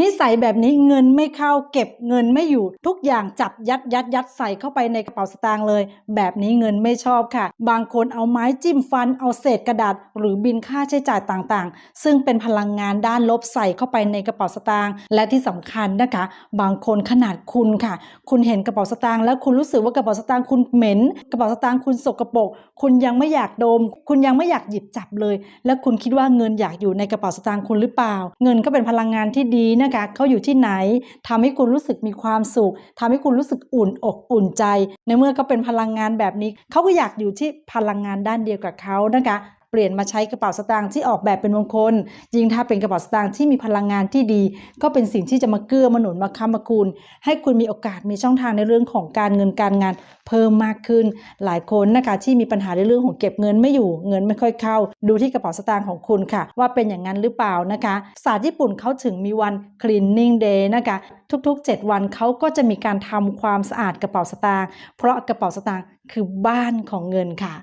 นิสัยแบบนี้เงินไม่เข้าเก็บเงินไม่อยู่ทุกอย่างจับยัดยัดยัดใส่เข้าไปในกระเป๋าสตางค์เลย แบบนี้เงินไม่ชอบค่ะ บางคนเอาไม้จิ้มฟันเอาเศษกระดาษ หรือบินค่าใช้จ่ายต่างๆ ซึ่งเป็นพลังงานด้านลบใส่เข้าไปในกระเป๋าสตางค์และที่สำคัญนะคะ บางคนขนาดคุณค่ะ คุณเห็นกระเป๋าสตางค์แล้วคุณรู้สึกว่ากระเป๋าสตางค์คุณเหม็น กระเป๋าสตางค์คุณสกปรกคุณยังไม่อยากดม คุณยังไม่อยากหยิบจับเลย แล้วคุณคิดว่าเงินอยากอยู่ในกระเป๋าสตางค์คุณหรือเปล่า เงินก็เป็นพลังงานที่ดีนะคะเขาอยู่ที่ไหนทำให้คุณรู้สึกมีความสุขทำให้คุณรู้สึกอุ่นอกอุ่นใจ ในเมื่อเขาเป็นพลังงานแบบนี้เขาก็อยากอยู่ที่พลังงานด้านเดียวกับเขานะคะ เปลี่ยนมาใช้กระเป๋าสตางค์ที่ออกแบบเป็นมงคล ยิ่งถ้าเป็นกระเป๋าสตางค์ที่มีพลังงานที่ดี ก็เป็นสิ่งที่จะมาเกื้อมาหนุนมาค้ำมาคูณให้คุณมีโอกาสมีช่องทางในเรื่องของการเงินการงานเพิ่มมากขึ้น หลายคนนะคะที่มีปัญหาในเรื่องของเก็บเงินไม่อยู่เงินไม่ค่อยเข้า ดูที่กระเป๋าสตางค์ของคุณค่ะ ว่าเป็นอย่างนั้นหรือเปล่านะคะศาสตร์ญี่ปุ่นเขาถึงมีวัน cleaning day นะคะทุกๆ 7 วันเขาก็จะมีการทำความสะอาดกระเป๋าสตางค์เพราะกระเป๋าสตางค์คือบ้านของเงินค่ะ